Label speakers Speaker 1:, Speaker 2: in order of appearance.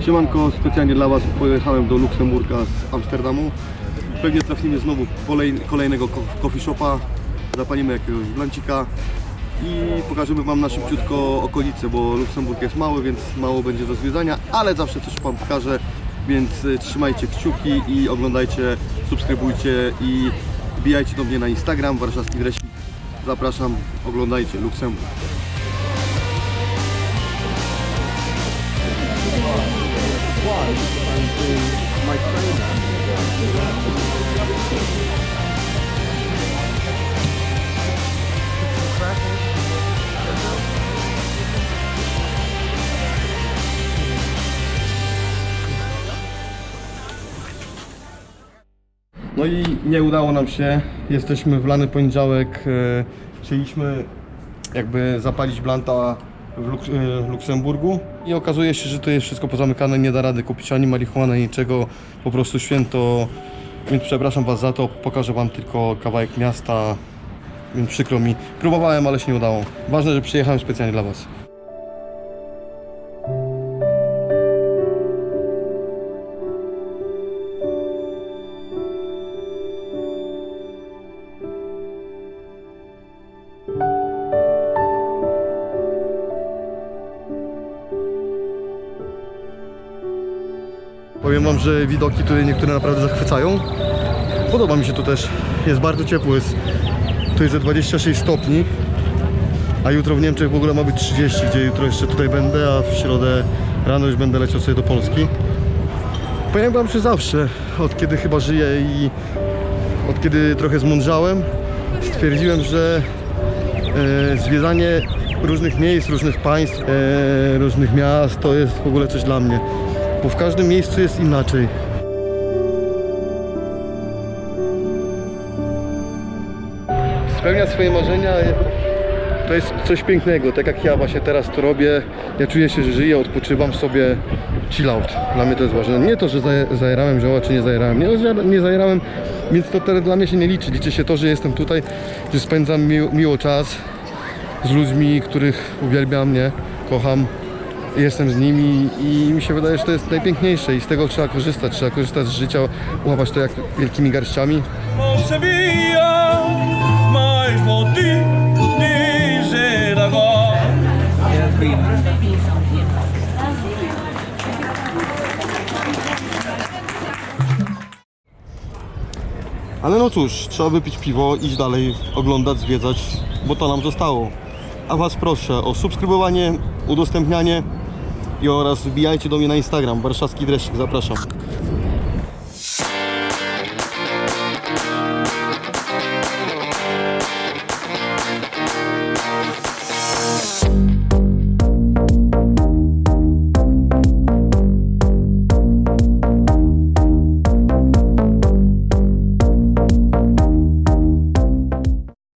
Speaker 1: Siemanko, specjalnie dla Was pojechałem do Luksemburga z Amsterdamu. Pewnie trafimy znowu kolej, kolejnego ko- coffee shopa, zapalimy jakiegoś blancika i pokażemy Wam na szybciutko okolice, bo Luksemburg jest mały, więc mało będzie do zwiedzania, ale zawsze coś Wam pokażę, więc y, trzymajcie kciuki i oglądajcie, subskrybujcie i wbijajcie do mnie na Instagram, warszawski dresik. Zapraszam, oglądajcie Luksemburg. No i nie udało nam się. Jesteśmy w lany poniedziałek. e, Chcieliśmy jakby zapalić blanta e, w Luksemburgu i okazuje się, że to jest wszystko pozamykane, nie da rady kupić ani marihuany, niczego, po prostu święto. Więc przepraszam Was za to, pokażę Wam tylko kawałek miasta, więc przykro mi. Próbowałem, ale się nie udało. Ważne, że przyjechałem specjalnie dla Was. Powiem Wam, że widoki tutaj niektóre naprawdę zachwycają. Podoba mi się tu też. Jest bardzo ciepło, jest, to jest ze 26 stopni, a jutro w Niemczech w ogóle ma być 30, gdzie jutro jeszcze tutaj będę, a w środę rano już będę leciał sobie do Polski. Powiem Wam, że zawsze, od kiedy chyba żyję i od kiedy trochę zmądrzałem, stwierdziłem, że e, zwiedzanie różnych miejsc, różnych państw, e, różnych miast to jest w ogóle coś dla mnie. Bo w każdym miejscu jest inaczej. Spełnia swoje marzenia. To jest coś pięknego, tak jak ja właśnie teraz to robię. Ja czuję się, że żyję, odpoczywam sobie, chill out. Dla mnie to jest ważne. Nie to, że zaje- zajerałem zioła, czy nie zajerałem. Nie, nie zajerałem, więc to teraz dla mnie się nie liczy. Liczy się to, że jestem tutaj, że spędzam miło, miło czas z ludźmi, których uwielbiam, nie? Kocham. Jestem z nimi i mi się wydaje, że to jest najpiękniejsze i z tego trzeba korzystać. Trzeba korzystać z życia, łapać to jak wielkimi garściami. Ale no cóż, trzeba wypić piwo, iść dalej, oglądać, zwiedzać, bo to nam zostało. A Was proszę o subskrybowanie, udostępnianie i oraz wbijajcie do mnie na Instagram, warszawski dreszczyk, zapraszam.